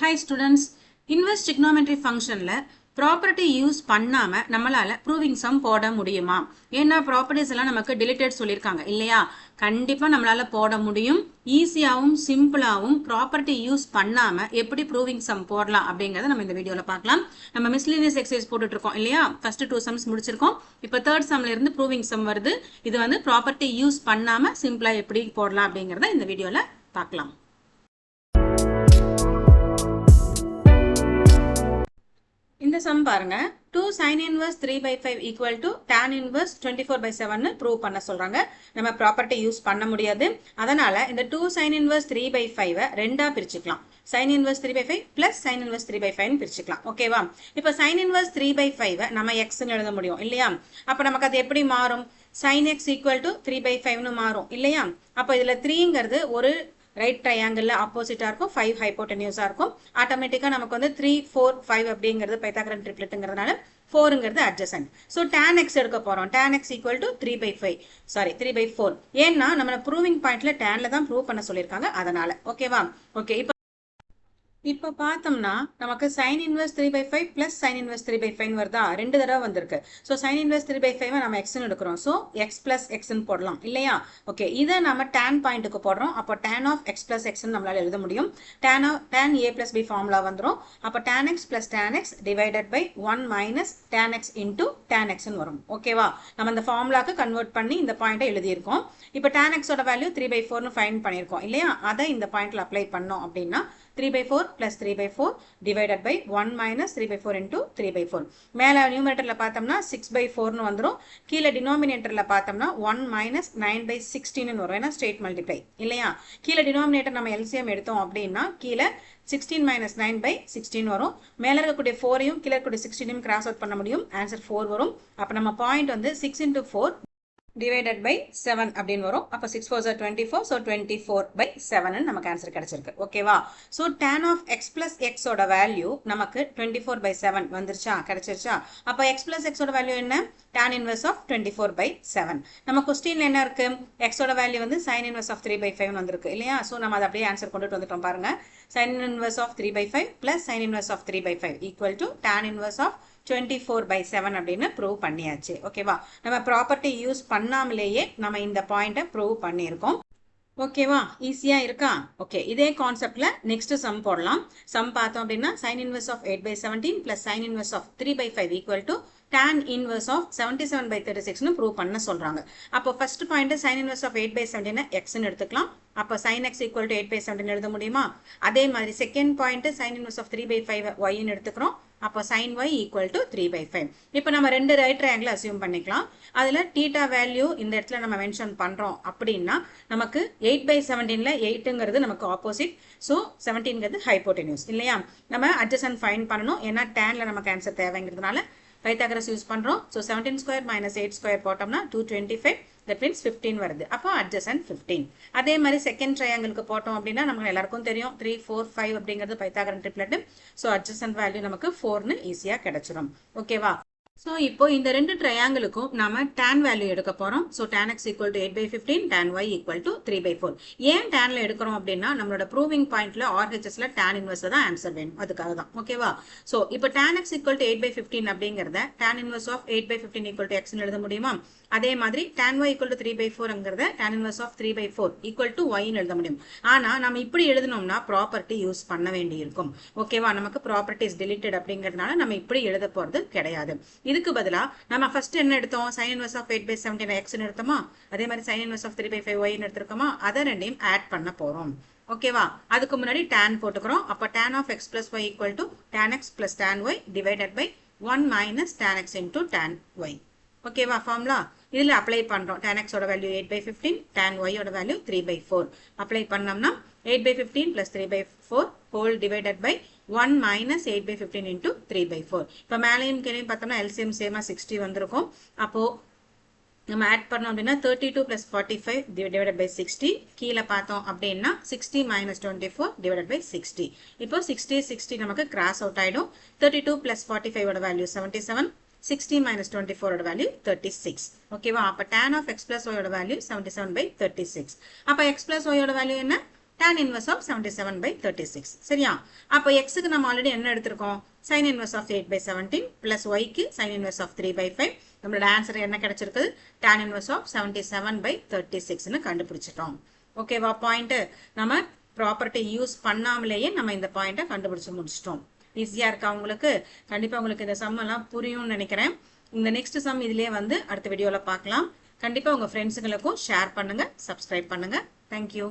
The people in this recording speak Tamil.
ஹாய் ஸ்டூடெண்ட்ஸ் இன்வெஸ்ட் trigonometry ஃபங்க்ஷனில் ப்ராப்பர்ட்டி யூஸ் பண்ணாமல் நம்மளால் ப்ரூவிங் சம் போட முடியுமா? ஏன்னா ப்ராப்பர்ட்டிஸ் எல்லாம் நமக்கு டிலிட்டட் சொல்லியிருக்காங்க இல்லையா? கண்டிப்பாக நம்மளால் போட முடியும். ஈஸியாகவும் சிம்பிளாகவும் ப்ராப்பர்ட்டி யூஸ் பண்ணாமல் எப்படி ப்ரூவிங் சம் போடலாம் அப்படிங்கிறத நம்ம இந்த வீடியோவில் பார்க்கலாம். நம்ம மிஸ்லீனியஸ் எக்ஸசைஸ் போட்டுட்டு இருக்கோம் இல்லையா? ஃபர்ஸ்ட் டூ சம்ஸ் முடிச்சிருக்கோம். இப்போ தேர்ட் சம்லேருந்து ப்ரூவிங் சம் வருது. இது வந்து ப்ராப்பர்ட்டி யூஸ் பண்ணாமல் சிம்பிளாக எப்படி போடலாம் அப்படிங்கிறத இந்த வீடியோவில் பார்க்கலாம். இந்த சம் பாருங்க. Two sine inverse three by five equal to tan inverse twenty four by seven prove பண்ண சொல்றாங்க. நம்ம ப்ராப்பர்ட்டி யூஸ் பண்ண முடியாது. அதனால இந்த two sine inverse three by five ரெண்டா பிரிச்சுக்கலாம். Sine inverse three by five plus sine inverse three by five பிரிச்சுக்கலாம். ஓகேவா இப்போ sine inverse three by five நம்ம எக்ஸ்ன்னு எழுத முடியும் இல்லையா? அப்போ நமக்கு அது எப்படி மாறும்? Sine x equal to three by ஃபைவ்னு மாறும் இல்லையா? அப்போ இதில் த்ரீங்கிறது ஒரு ரைட் ட்ரையாங்கிளில் ஆப்போசிட்டாக இருக்கும் ஃபைவ் ஹைப்போட்டனியூஸாக இருக்கும். ஆட்டோமேட்டிக்காக நமக்கு வந்து த்ரீ ஃபோர் ஃபைவ் அப்படிங்கிறது பைத்தாகரன் ட்ரிப்ளெட்டுங்கிறதுனால ஃபோருங்கிறது அட்ஜசன்ட் ஸோ டேன் எக்ஸ் எடுக்க போகிறோம் tan x equal to three by five sorry three by four ஏன்னா நம்மளை ப்ரூவிங் பாயிண்ட்ல டேன்ல தான் ப்ரூவ் பண்ண சொல்லியிருக்காங்க. அதனால. ஓகேவா ஓகே இப்போ இப்போ பார்த்தோம்னா நமக்கு sign invest three by five plus sign invest three by five வருதா? ரெண்டு தடவை வந்திருக்கு. So sign invest three by five நம்ம எக்ஸ்னு எடுக்கிறோம். ஸோ எக்ஸ் பிளஸ் எக்ஸ்னு போடலாம். இல்லையா? ஓகே இதை நம்ம டேன் பாயிண்ட்டுக்கு போடுறோம். அப்போ டேன் ஆஃப் எக்ஸ் பிளஸ் எக்ஸ்னு நம்மளால் எழுத முடியும். Tan of tan A plus B formula வந்துடும் அப்போ tan x plus tan x divided by one minus tan x into tan எக்ஸ்னு வரும். ஓகேவா நம்ம இந்த ஃபார்முலாக்கு கன்வெர்ட் பண்ணி இந்த பாயிண்ட்டை எழுதியிருக்கோம். இப்போ டேன் எக்ஸோட வேல்யூ த்ரீ பை ஃபோர்னு ஃபைன் பண்ணியிருக்கோம். இல்லையா? அதை இந்த பாயிண்ட்ல அப்ளை பண்ணோம் அப்படின்னா three by four plus three by four divided by one minus three by four into three by four மேலே நியூமரேட்டரில் பார்த்தோம்னா சிக்ஸ் பை ஃபோர்னு வந்துடும் கீழே டினாமினேட்டரில் பார்த்தோம்னா one minus nine by sixteen வரும். ஏன்னா ஸ்ட்ரெயிட் மல்டிப்ளை இல்லையா? கீழே டினாமினேட்டர் நம்ம எல்சிஎம் எடுத்தோம் அப்படின்னா கீழே sixteen minus nine by sixteen வரும். மேலே இருக்கக்கூடிய ஃபோரையும் கீழே இருக்கக்கூடிய சிக்ஸ்டீனையும் கிராஸ் அவுட் பண்ண முடியும். ஆன்சர் ஃபோர் வரும். அப்போ நம்ம பாயிண்ட் வந்து six into four divided by seven அப்படின்னு வரும். அப்போ six four sir twenty four so twenty four by seven நமக்கு ஆன்சர் கிடைச்சிருக்கு. ஓகேவா so tan of x plus எக்ஸோட வேல்யூ நமக்கு டுவெண்ட்டி ஃபோர் பை செவன் வந்துருச்சா? கிடைச்சிருச்சா? அப்போ எக்ஸ் பிளஸ் எக்ஸோட வேல்யூ என்ன? Tan inverse of twenty four by seven நம்ம கொஸ்டின்ல என்ன இருக்கு? எக்ஸோட வேல்யூ வந்து sine inverse of three by five வந்திருக்கு இல்லையா? ஸோ நம்ம அதை அப்படியே ஆன்சர் கொண்டுட்டு வந்துட்டோம் பாருங்க. Sine inverse of three by five plus sine inverse of three by five equal to tan inverse of twenty four by seven அப்படின்னு ப்ரூவ் பண்ணியாச்சு. ஓகேவா நம்ம ப்ராப்பர்ட்டி யூஸ் பண்ணாமலேயே நம்ம இந்த பாயிண்ட்டை ப்ரூவ் பண்ணியிருக்கோம். ஓகேவா ஈஸியா இருக்கா? ஓகே இதே கான்செப்ட்ல நெக்ஸ்ட் சம் போடலாம். சம் பார்த்தோம் அப்படின்னா sine inverse of eight by seventeen plus sine inverse of three by five equal to tan inverse of seventy seven by thirty சிக்ஸ்னு ப்ரூவ் பண்ண சொல்கிறாங்க அப்போ first point sine inverse of eight by seventeen எக்ஸ்னு எடுத்துக்கலாம். அப்போ sine x equal to eight by seventeen எழுத முடியுமா? அதே மாதிரி second point sine inverse of three by five ஒய்னு எடுத்துக்கிறோம். அப்போ sine y equal to three by five இப்போ நம்ம ரெண்டு ரைட் ட்ரையாங்கிள் அசியூம் பண்ணிக்கலாம். அதில் டீட்டா வேல்யூ இந்த இடத்துல நம்ம மென்ஷன் பண்ணுறோம் அப்படின்னா நமக்கு எயிட் பை செவன்டீனில் எயிட்டுங்கிறது நமக்கு ஆப்போசிட் ஸோ செவன்டீன்கிறது ஹைப்போட்டெனியூஸ் இல்லையா? நம்ம அட்ஜஸ்டன் ஃபைன் பண்ணணும். ஏன்னா டேனில் நமக்கு ஆன்சர் தேவைங்கிறதுனால பைத்தாகரஸ் யூஸ் பண்ணுறோம் so seventeen square minus eight square போட்டோம்னா two twenty five that means fifteen வருது. அப்போ அட்ஜசன் ஃபிஃப்டீன் அதே மாதிரி செகண்ட் ட்ரையாங்கிளுக்கு போட்டோம் அப்படின்னா நமக்கு எல்லாருக்கும் தெரியும். த்ரீ ஃபோர் ஃபைவ் அப்படிங்கிறது Pythagorean triplet so adjacent value நமக்கு ஃபோர்னு ஈஸியாக கிடைச்சிரும். ஓகேவா ஸோ இப்போ இந்த ரெண்டு ட்ரையாங்கிளுக்கும் நாம டேன் வேல்யூ எடுக்க போறோம். So tan x equal to eight by fifteen tan y equal to three by four ஏன் டேனில் எடுக்கிறோம் அப்படின்னா நம்மளோட ப்ரூவிங் பாயிண்ட்ல ஆர்ஹெச்எஸ்ல டேன் இன்வெர்ஸ் தான் ஆன்சர் வேணும். அதுக்காக தான். ஓகேவா ஸோ இப்போ tan x equal to eight by fifteen அப்படிங்கிறத tan inverse of eight by fifteen equal to எக்ஸ்னு எழுத முடியுமா? அதே மாதிரி tan y equal to three by ஃபோர்ங்கிறத tan inverse of three by four equal to ஒய்னு எழுத முடியும். ஆனா நம்ம இப்படி எழுதணும்னா ப்ராப்பர்ட்டி யூஸ் பண்ண வேண்டியிருக்கும். ஓகேவா நமக்கு ப்ராப்பர்ட்டிஸ் டிலிட்டட் அப்படிங்கிறதுனால நம்ம இப்படி எழுத போறது கிடையாது. இதுக்கு பதிலாக நம்ம ஃபர்ஸ்ட் என்ன எடுத்தோம்? Sine inverse of eight by seventeen எக்ஸ்னு எடுத்தோமா? அதே மாதிரி sine inverse of three by five ஒய்னு எடுத்திருக்கோமா? அதை ரெண்டையும் ஆட் பண்ண போகிறோம் ஓகேவா அதுக்கு முன்னாடி டேன் போட்டுக்கிறோம். அப்போ tan of x plus y equal to tan x plus tan y divided by one minus tan x into tan y ஓகேவா ஃபார்ம்லா இதில் அப்ளை பண்ணுறோம் டேன் எக்ஸோட value eight by fifteen tan ஒய்யோட value three by four apply பண்ணோம்னா eight by fifteen plus three by four whole divided by one minus eight by fifteen into three by four இப்போ மேலேயும் கீழே பார்த்தோம்னா எல்சிஎம் சேமாக சிக்ஸ்டி வந்திருக்கும். அப்போது நம்ம ஆட் பண்ணோம் அப்படின்னா thirty two plus forty five divided by sixty கீழே பார்த்தோம் அப்படின்னா sixty minus twenty four divided by sixty இப்போ சிக்ஸ்டி சிக்ஸ்டி நமக்கு கிராஸ் அவுட் ஆகிடும் thirty two plus forty ஃபைவோட value seventy seven sixty minus twenty ஃபோரோட வேல்யூ தேர்ட்டி சிக்ஸ் ஓகேவா அப்போ tan of x plus ஒயோட value seventy seven by thirty six அப்போ எக்ஸ் பிளஸ் ஒயோட வேல்யூ என்ன? Tan inverse of seventy seven by thirty six சரியா? அப்போ எக்ஸுக்கு நம்ம ஆல்ரெடி என்ன எடுத்திருக்கோம்? Sine inverse of eight by seventeen plus ஒய்க்கு sine inverse of three by five நம்மளோட ஆன்சர் என்ன கிடைச்சிருக்குது? Tan inverse of seventy seven by thirty சிக்ஸ்னு கண்டுபிடிச்சிட்டோம் ஓகேவா பாயிண்ட் நம்ம ப்ராப்பர்ட்டி யூஸ் பண்ணாமலேயே நம்ம இந்த பாயிண்ட்டை கண்டுபிடிச்சு முடிச்சிட்டோம். ஈஸியாக இருக்கா உங்களுக்கு? கண்டிப்பா உங்களுக்கு இந்த சம்மெல்லாம் புரியும்னு நினைக்கிறேன். இந்த நெக்ஸ்ட் சம் இதுலேயே வந்து அடுத்த வீடியோவில் பார்க்கலாம். கண்டிப்பாக உங்கள் ஃப்ரெண்ட்ஸுங்களுக்கும் ஷேர் பண்ணுங்க சப்ஸ்கிரைப் பண்ணுங்க. Thank you